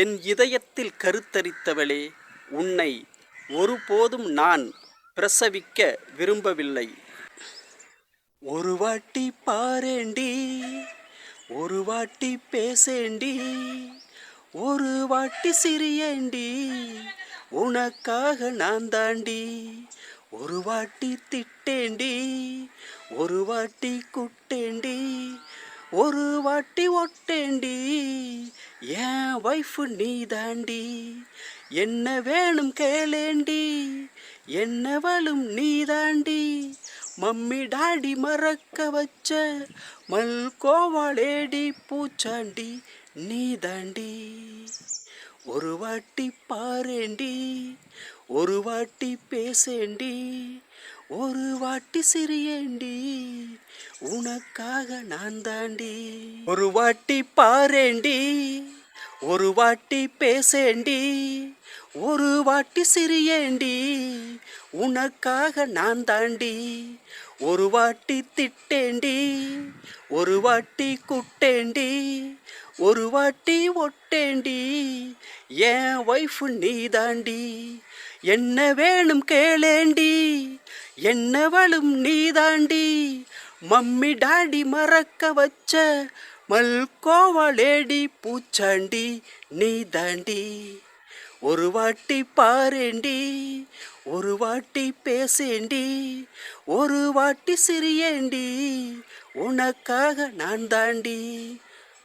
என் இதயத்தில் கருத்தரித்தவளே உன்னை ஒருபோதும் நான் பிரசவிக்க விரும்பவில்லை. ஒரு வாட்டி பாரேண்டி ஒரு வாட்டி பேசேண்டி ஒரு வாட்டி சிரியேண்டி உனக்காக நான் தாண்டி ஒரு வாட்டி திட்டேண்டி ஒரு வாட்டி குட்டேண்டி ஒரு வாட்டி ஒட்டேண்டி. என் ஒய்ஃபு நீ தாண்டி என்ன வேணும் கேளேண்டி. என்னவளும் நீ தாண்டி மம்மி டாடி மறக்க வச்ச மல் கோவாளேடி பூச்சாண்டி நீ தாண்டி ஒரு வாட்டி பாரேண்டி. ஒரு வாட்டி பேசேண்டி. ஒரு வாட்டி சிரியேண்டி. உனக்காக நான் தாண்டி ஒரு வாட்டி பாரேண்டி. ஒரு வாட்டி பேசேண்டி ஒரு வாட்டி சிரியேண்டி உனக்காக நான் தாண்டி ஒரு வாட்டி திட்டேண்டி ஒரு வாட்டி குட்டேண்டி ஒரு வாட்டி ஒட்டேண்டி என் ஒய்ஃபு நீ தாண்டி என்ன வேணும் கேளேண்டி என்னவளும் நீ தாண்டி மம்மி டாடி மறக்க வச்ச மல்கோவலேடி பூச்சாண்டி நீ தாண்டி. ஒரு வாட்டி பாரேண்டி ஒரு வாட்டி பேசேண்டி ஒரு வாட்டி சிரியேண்டி. உனக்காக நான் தாண்டி.